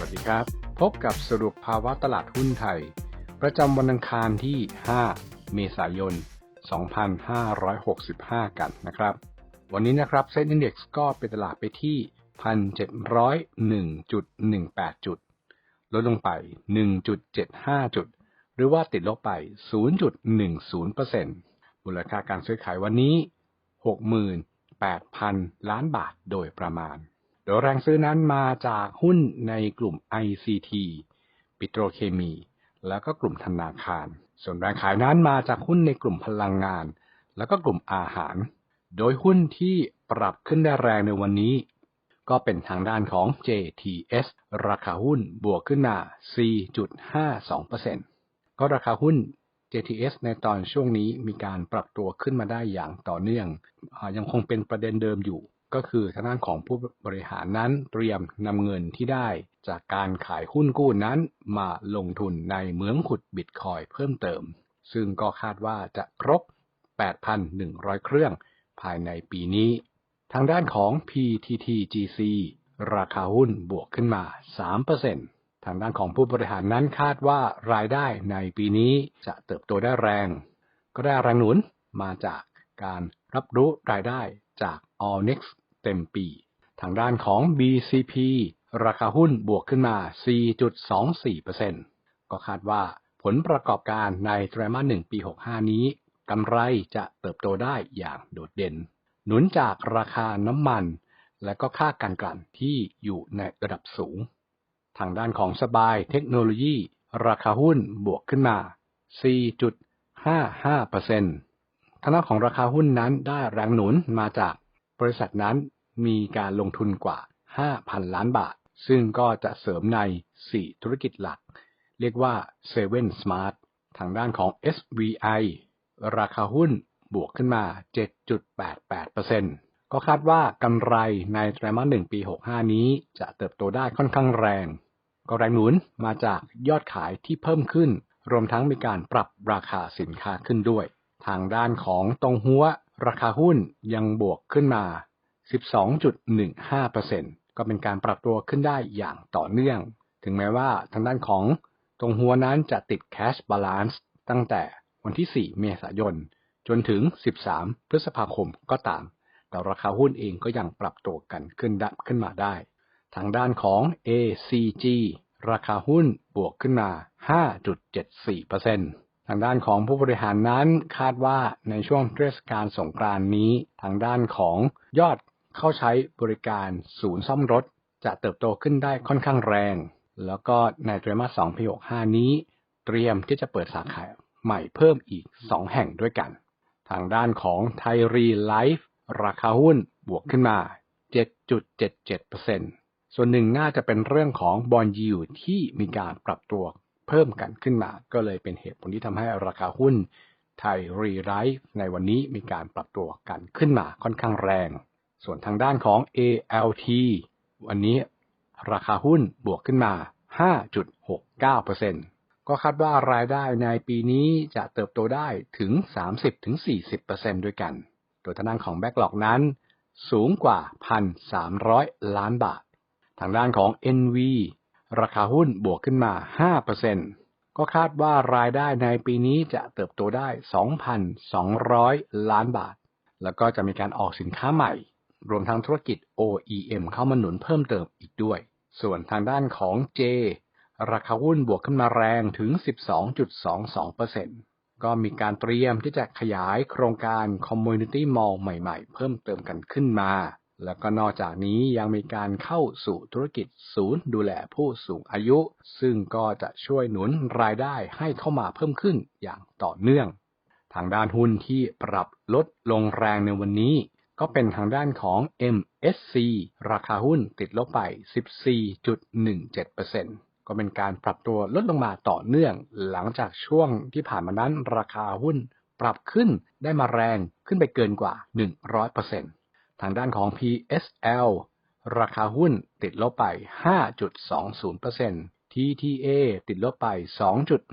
วัสดีครับ พบกับสรุปภาวะตลาดหุ้นไทย ประจำวันอังคารที่ 5 เมษายน 2565 กันนะครับ วันนี้นะครับเซ็นดี x ก็เป็นตลาดไปที่ 1,701.18 จุด ลดลงไป 1.75 จุด หรือว่าติดลบไป 0.10%มูลค่าการซื้อขายวันนี้ 68,000 ล้านบาทโดยประมาณ โดยแรงซื้อนั้นมาจากหุ้นในกลุ่ม ICT ปิโตรเคมี แล้วก็กลุ่มธนาคาร ส่วนแรงขายนั้นมาจากหุ้นในกลุ่มพลังงาน แล้วก็กลุ่มอาหาร โดยหุ้นที่ปรับขึ้นได้แรงในวันนี้ ก็เป็นทางด้านของ JTS ราคาหุ้นบวกขึ้นมา 4.52%ก็ราคาหุ้น JTS ในตอนช่วงนี้มีการปรับตัวขึ้นมาได้อย่างต่อเนื่องอยังคงเป็นประเด็นเดิมอยู่ ก็คือทางด้านของผู้บริหารนั้นเตรียมนำเงินที่ได้จากการขายหุ้นกู้นั้นมาลงทุนในเหมืองขุดบิตคอยเพิ่มเติม ซึ่งก็คาดว่าจะครบ 8,100 เครื่องภายในปีนี้ ทางด้านของ PTTGC ราคาหุ้นบวกขึ้นมา 3%ทางด้านของผู้บริหารนั้นคาดว่ารายได้ในปีนี้จะเติบโตได้แรง ก็ได้แรงหนุนมาจากการรับรู้รายได้จาก Allnex เต็มปี ทางด้านของ BCP ราคาหุ้นบวกขึ้นมา 4.24%ก็คาดว่าผลประกอบการในไตรมาส1ปี 65 นี้กำไรจะเติบโตได้อย่างโดดเด่น หนุนจากราคาน้ำมัน และก็ค่าการกลั่นที่อยู่ในระดับสูง ทางด้านของสบายเทคโนโลยี ราคาหุ้นบวกขึ้นมา 4.55%ทางด้านของราคาหุ้นนั้นได้แรงหนุนมาจาก บริษัทนั้นมีการลงทุนกว่า 5,000 ล้านบาท ซึ่งก็จะเสริมใน 4 ธุรกิจหลัก เรียกว่า Seven Smart ทางด้านของ SVI ราคาหุ้นบวกขึ้นมา 7.88%ก็คาดว่ากำไรในไตรมาส1ปี 65 นี้จะเติบโตได้ค่อนข้างแรง ก็แรงหนุนมาจากยอดขายที่เพิ่มขึ้น รวมทั้งมีการปรับราคาสินค้าขึ้นด้วย ทางด้านของตรงหัว ราคาหุ้นยังบวกขึ้นมา 12.15%ก็เป็นการปรับตัวขึ้นได้อย่างต่อเนื่อง ถึงแม้ว่าทางด้านของตรงหัวนั้นจะติด cash balance ตั้งแต่วันที่ 4 เมษายน จนถึง 13 พฤษภาคมก็ตาม แต่ราคาหุ้นเองก็ยังปรับตัวกันขึ้นดับขึ้นมาได้ ทางด้านของ ACG ราคาหุ้นบวกขึ้นมา 5.74% ทางด้านของผู้บริหารนั้นคาดว่าในช่วงเทศกาลสงกรานต์นี้ ทางด้านของยอดเข้าใช้บริการศูนย์ซ่อมรถ จะเติบโตขึ้นได้ค่อนข้างแรง แล้วก็ในไตรมาส2ปี65นี้ เตรียมที่จะเปิดสาขาใหม่เพิ่มอีก 2 แห่งด้วยกัน ทางด้านของไทยรีไลฟ์ราคาหุ้นบวกขึ้นมา 7.77%ส่วนหนึ่งน่าจะเป็นเรื่องของบอลยิวที่มีการปรับตัว เพิ่มกันขึ้นมา ก็เลยเป็นเหตุผลที่ทำให้ราคาหุ้นไทยรีไลฟ์ในวันนี้มีการปรับตัวกันขึ้นมาค่อนข้างแรง ส่วนทางด้านของ ALT วันนี้ราคาหุ้นบวกขึ้นมา 5.69%ก็คาดว่ารายได้ในปีนี้จะเติบโตได้ถึง 30-40%ด้วยกัน โดยทางด้านของแบ็กหลอกนั้น สูงกว่า 1,300 ล้านบาท ทางด้านของ NV ราคาหุ้นบวกขึ้นมา 5%ก็คาดว่ารายได้ในปีนี้จะเติบโตได้ 2,200 ล้านบาท แล้วก็จะมีการออกสินค้าใหม่ รวมทั้งธุรกิจ OEM เข้ามาหนุนเพิ่มเติมอีกด้วย ส่วนทางด้านของ J ราคาหุ้นบวกขึ้นมาแรงถึง 12.22%ก็มีการเตรียมที่จะขยายโครงการ Community Mall ใหม่ ๆ เพิ่มเติมกันขึ้นมา แล้วก็นอกจากนี้ยังมีการเข้าสู่ธุรกิจศูนย์ดูแลผู้สูงอายุ ซึ่งก็จะช่วยหนุนรายได้ให้เข้ามาเพิ่มขึ้นอย่างต่อเนื่อง ทางด้านหุ้นที่ปรับลดลงแรงในวันนี้ ก็เป็นทางด้านของ MSC ราคาหุ้นติดลบไป 14.17%ก็เป็นการปรับตัวลดลงมาต่อเนื่อง หลังจากช่วงที่ผ่านมานั้นราคาหุ้นปรับขึ้นได้มาแรงขึ้นไปเกินกว่า 100% ทางด้านของ PSL ราคาหุ้นติดลบไป 5.20% TTA ติดลบไป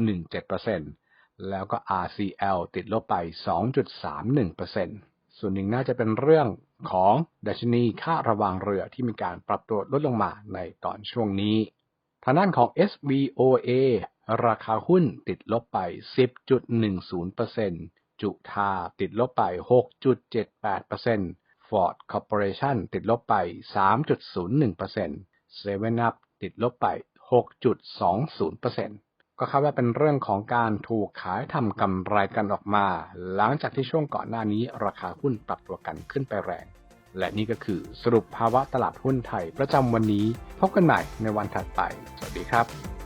2.17%แล้วก็ RCL ติดลบไป 2.31%ส่วนหนึ่งน่าจะเป็นเรื่องของดัชนีค่าระวางเรือที่มีการปรับตัวลดลงมาในตอนช่วงนี้ ทางด้านของ SVOA ราคาหุ้นติดลบไป 10.10%จุธาติดลบไป 6.78% Ford Corporation ติดลบไป 3.01% Seven Up ติดลบไป 6.20%ก็คาดว่าเป็นเรื่องของการถูกขายทำกำไรกันออกมา หลังจากที่ช่วงก่อนหน้านี้ราคาหุ้นปรับตัวกันขึ้นไปแรง และนี่ก็คือสรุปภาวะตลาดหุ้นไทยประจำวันนี้ พบกันใหม่ในวันถัดไป สวัสดีครับ